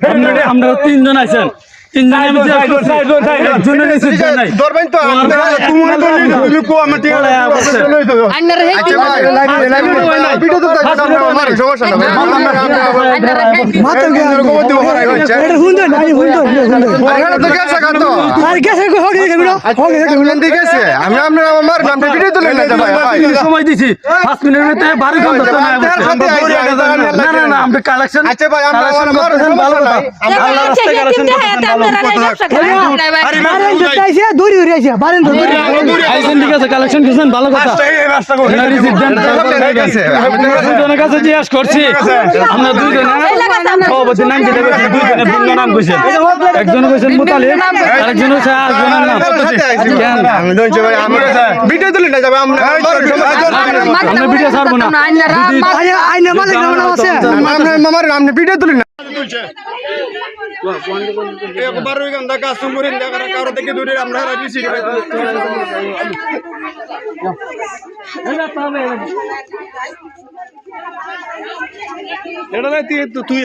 আপনারা- আমরা তিনজন আছেন আচ্ছা সমস্যা সময় দিছি। পাঁচ মিনিটের ভিতরে বারো ঘণ্টা তো না না না না আমরা কালেকশন আচ্ছা ভাই আমরা ভালো কালেকশন ভালো কথা। দুজনের কাছে। জিজ্ঞাসা করছি। আমরা নাম নাম কইছেন? একজন কইছেন মুতালিব? আরেকজন হচ্ছে আরেকজনের নাম? কেন আমি দইছে ভাই আমরা ভিডিও তুলে না যাবে আমরা আমরা ভিডিও ছাড়বো না। আইনা আইনা মালিক নাম আছে। আমরা মামার নাম ভিডিও তুলে না। একবার ওই গন্ধা কাজ দেখার কারও থেকে দূরে আমরা বেশি এটা তুই